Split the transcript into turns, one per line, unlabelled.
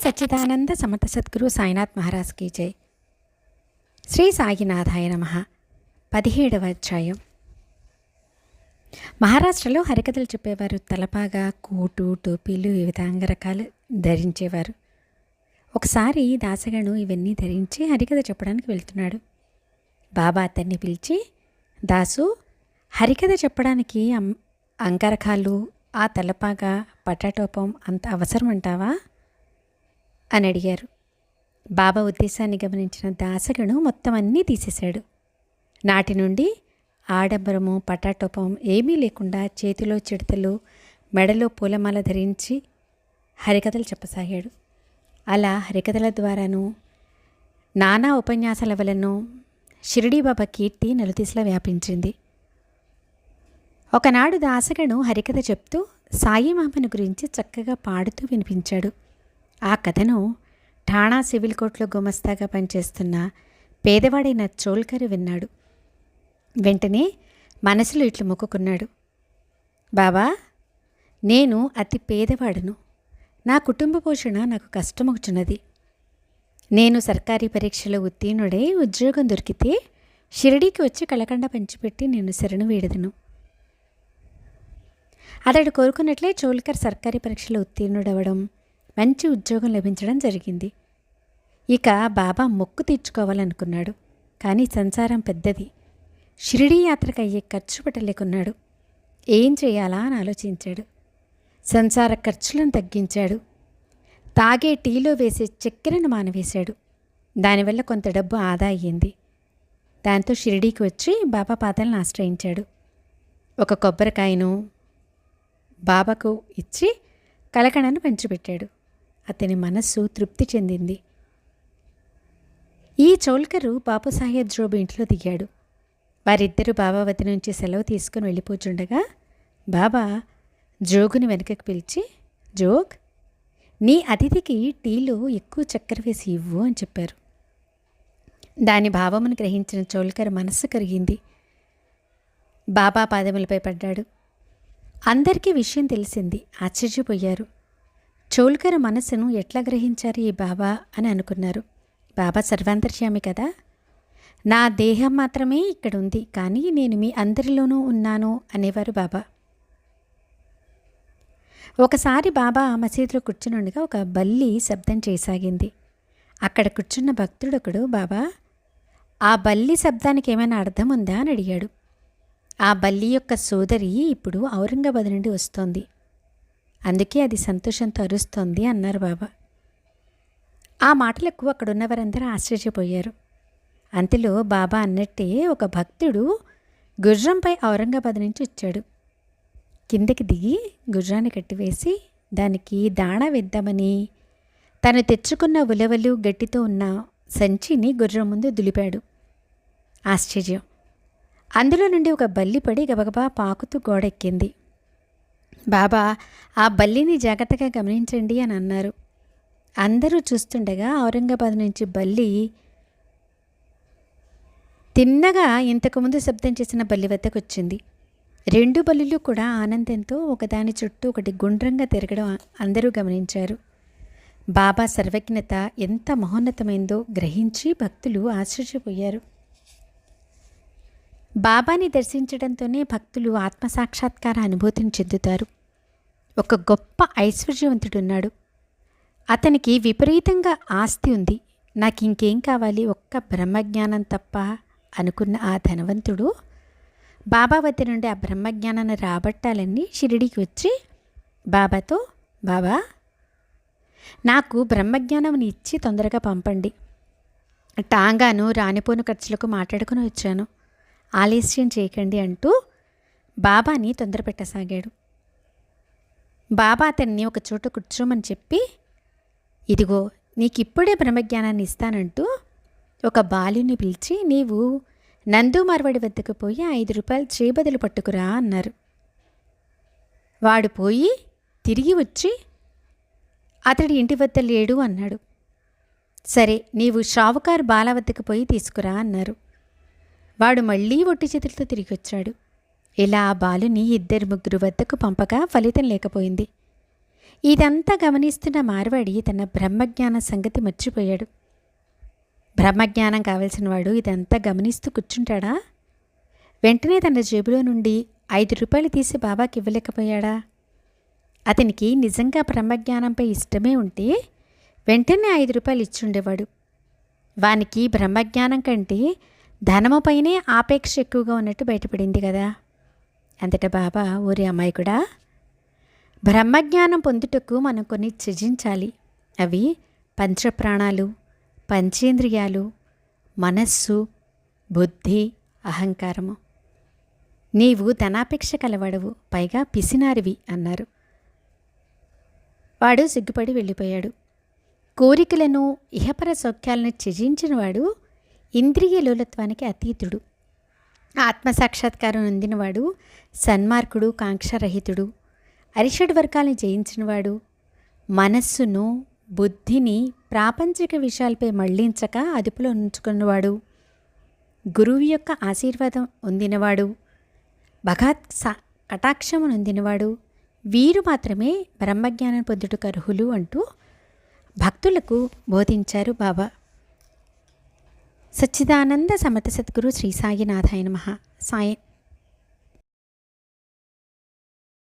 సచ్చిదానంద సమత సద్గురు సాయినాథ్ మహారాజ్కి జై. శ్రీ సాయినాథాయ నమ. పదిహేడవ అధ్యాయం. మహారాష్ట్రలో హరికథలు చెప్పేవారు తలపాగా కోటు టోపీలు వివిధ అంగరకాలు ధరించేవారు. ఒకసారి దాసగను ఇవన్నీ ధరించి హరికథ చెప్పడానికి వెళ్తున్నాడు. బాబా అతన్ని పిలిచి దాసు హరికథ చెప్పడానికి అం- అంగరకాలు ఆ తలపాగా పటాటోపం అంత అవసరం అంటావా? అని అడిగారు. బాబా ఉద్దేశాన్ని గమనించిన దాసగను మొత్తం అన్నీ తీసేశాడు. నాటి నుండి ఆడంబరము పటాటోపం ఏమీ లేకుండా చేతిలో చిడతలు మెడలో పూలమాల ధరించి హరికథలు చెప్పసాగాడు. అలా హరికథల ద్వారాను నానా ఉపన్యాసాల వలన షిరిడీ బాబా కీర్తి నలుదిశలా వ్యాపించింది. ఒకనాడు దాసగను హరికథ చెప్తూ సాయి మామను గురించి చక్కగా పాడుతూ వినిపించాడు. ఆ కథను ఠాణా సివిల్ కోర్టులో గుమస్తాగా పనిచేస్తున్న పేదవాడైన చోల్కర్ విన్నాడు. వెంటనే మనసులో ఇట్లు మొక్కుకున్నాడు. బాబా నేను అతి పేదవాడును. నా కుటుంబ పోషణ నాకు కష్టమవుతున్నది నేను సర్కారీ పరీక్షలో ఉత్తీర్ణుడై ఉద్యోగం దొరికితే షిరిడీకి వచ్చి కలకండ పంచిపెట్టి నేను శరణు వేడదును. అతడు కోరుకున్నట్లే చోల్కర్ సర్కారీ పరీక్షలో ఉత్తీర్ణుడవడం మంచి ఉద్యోగం లభించడం జరిగింది. ఇక బాబా మొక్కు తీర్చుకోవాలనుకున్నాడు. కానీ సంసారం పెద్దది. షిరిడీ యాత్రకు అయ్యే ఖర్చు పెట్టలేకున్నాడు. ఏం చేయాలా అని ఆలోచించాడు. సంసార ఖర్చులను తగ్గించాడు. తాగే టీలో వేసే చక్కెరను మానవేశాడు. దానివల్ల కొంత డబ్బు ఆదా అయ్యింది. దాంతో షిరిడీకి వచ్చి బాబా పాదాలను ఆశ్రయించాడు. ఒక కొబ్బరికాయను బాబాకు ఇచ్చి కలకడను పంచిపెట్టాడు. అతని మనస్సు తృప్తి చెందింది. ఈ చోల్కరు బాబుసాహెబ్ జోబు ఇంట్లో దిగాడు. వారిద్దరూ బాబావతి నుంచి సెలవు తీసుకుని వెళ్ళిపోచుండగా బాబా జోగుని వెనకకు పిలిచి జోగ్ నీ అతిథికి టీలో ఎక్కువ చక్కెర వేసి ఇవ్వు అని చెప్పారు. దాని భావమును గ్రహించిన చోల్కర్ మనస్సు కరిగింది. బాబా పాదములపై పడ్డాడు. అందరికీ విషయం తెలిసింది. ఆశ్చర్యపోయారు. చోల్కర్ మనసును ఎట్లా గ్రహించారు ఈ బాబా అని అనుకున్నారు. బాబా సర్వాంతర్యామి కదా? నా దేహం మాత్రమే ఇక్కడ ఉంది కానీ నేను మీ అందరిలోనూ ఉన్నాను అనేవారు బాబా. ఒకసారి బాబా మసీదులో కూర్చునుండగా ఒక బల్లి శబ్దం చేయసాగింది అక్కడ కూర్చున్న భక్తుడొకడు బాబా ఆ బల్లి శబ్దానికి ఏమైనా అర్థం ఉందా? అని అడిగాడు. ఆ బల్లి యొక్క సోదరి ఇప్పుడు ఔరంగాబాద్ నుండి వస్తోంది. అందుకే అది సంతోషంతో అరుస్తోంది అన్నారు బాబా. ఆ మాటలకు అక్కడున్న వారందరూ ఆశ్చర్యపోయారు. అంతలో బాబా అన్నట్టే ఒక భక్తుడు గుర్రంపై ఔరంగాబాద్ నుంచి వచ్చాడు. కిందకి దిగి గుర్రాన్ని కట్టివేసి దానికి దాణా వేద్దామని తను తెచ్చుకున్న ఉలవలు గట్టితో ఉన్న సంచిని గుర్రం ముందు దులిపాడు. ఆశ్చర్యం. అందులో నుండి ఒక బల్లి పడి గబగబా పాకుతూ గోడెక్కింది. బాబా ఆ బల్లిని జాగ్రత్తగా గమనించండి అని అన్నారు. అందరూ చూస్తుండగా ఔరంగాబాద్ నుంచి బల్లి తిన్నగా ఇంతకుముందు శబ్దం చేసిన బల్లి వద్దకు వచ్చింది రెండు బల్లులు కూడా ఆనందంతో ఒకదాని చుట్టూ ఒకటి గుండ్రంగా తిరగడం అందరూ గమనించారు. బాబా సర్వజ్ఞత ఎంత మహోన్నతమైందో గ్రహించి భక్తులు ఆశ్చర్యపోయారు. బాబాని దర్శించడంతోనే భక్తులు ఆత్మసాక్షాత్కార అనుభూతిని చెందుతారు. ఒక గొప్ప ఐశ్వర్యవంతుడున్నాడు. అతనికి విపరీతంగా ఆస్తి ఉంది. నాకు ఇంకేం కావాలి? ఒక్క బ్రహ్మజ్ఞానం తప్ప అనుకున్న ఆ ధనవంతుడు బాబా వద్ద నుండి ఆ బ్రహ్మజ్ఞానాన్ని రాబట్టాలని షిరిడీకి వచ్చి బాబాతో బాబా నాకు బ్రహ్మజ్ఞానం ఇచ్చి తొందరగా పంపండి. టాంగాను రానిపోను ఖర్చులకు మాట్లాడుకుని వచ్చాను. ఆలస్యం చేయకండి అంటూ బాబాని తొందర పెట్టసాగాడు. బాబా అతన్ని ఒక చోట కూర్చోమని చెప్పి ఇదిగో నీకు ఇప్పుడే బ్రహ్మజ్ఞానాన్ని ఇస్తానంటూ ఒక బాలుని పిలిచి నీవు నందు మార్వడి వద్దకు పోయి ఐదు రూపాయలు చేబదులు పట్టుకురా అన్నారు. వాడు పోయి తిరిగి వచ్చి అతడి ఇంటి వద్ద లేడు అన్నాడు. సరే నీవు షావుకారు బాల వద్దకు పోయి తీసుకురా అన్నారు. వాడు మళ్ళీ ఒట్టి చేతులతో తిరిగి వచ్చాడు ఇలా ఆ బాలుని ఇద్దరు ముగ్గురు వద్దకు పంపగా ఫలితం లేకపోయింది. ఇదంతా గమనిస్తున్న మార్వాడి తన బ్రహ్మజ్ఞాన సంగతి మర్చిపోయాడు. బ్రహ్మజ్ఞానం కావలసిన వాడు ఇదంతా గమనిస్తూ కూర్చుంటాడా? వెంటనే తన జేబులో నుండి ఐదు రూపాయలు తీసి బాబాకి ఇవ్వలేకపోయాడా? అతనికి నిజంగా బ్రహ్మజ్ఞానంపై ఇష్టమే ఉంటే వెంటనే ఐదు రూపాయలు ఇచ్చుండేవాడు వానికి బ్రహ్మజ్ఞానం కంటే ధనముపైనే ఆపేక్ష ఎక్కువగా ఉన్నట్టు బయటపడింది కదా. అంతట బాబా ఊరి అమ్మాయి కూడా బ్రహ్మజ్ఞానం పొందుటకు మనం కొన్ని త్యజించాలి. అవి పంచప్రాణాలు పంచేంద్రియాలు మనస్సు బుద్ధి అహంకారము. నీవు ధనాపేక్ష కలవాడవు పైగా పిసినారివి అన్నారు. వాడు సిగ్గుపడి వెళ్ళిపోయాడు. కోరికలను ఇహపర సౌఖ్యాలను త్యజించినవాడు ఇంద్రియ లోలత్వానికి అతీతుడు. ఆత్మసాక్షాత్కారం అందినవాడు సన్మార్కుడు కాంక్షరహితుడు. అరిషడ్ వర్గాలను జయించినవాడు మనస్సును బుద్ధిని ప్రాపంచిక విషయాలపై మళ్ళించక అదుపులో ఉంచుకున్నవాడు. గురువు యొక్క ఆశీర్వాదం పొందినవాడు భగత్ సా కటాక్షము నొందినవాడు. వీరు మాత్రమే బ్రహ్మజ్ఞానం పొందుటకు అర్హులు అంటూ భక్తులకు బోధించారు బాబా. సచ్చిదానంద సమత సద్గురు శ్రీ సాయినాథాయ నమ. సాయి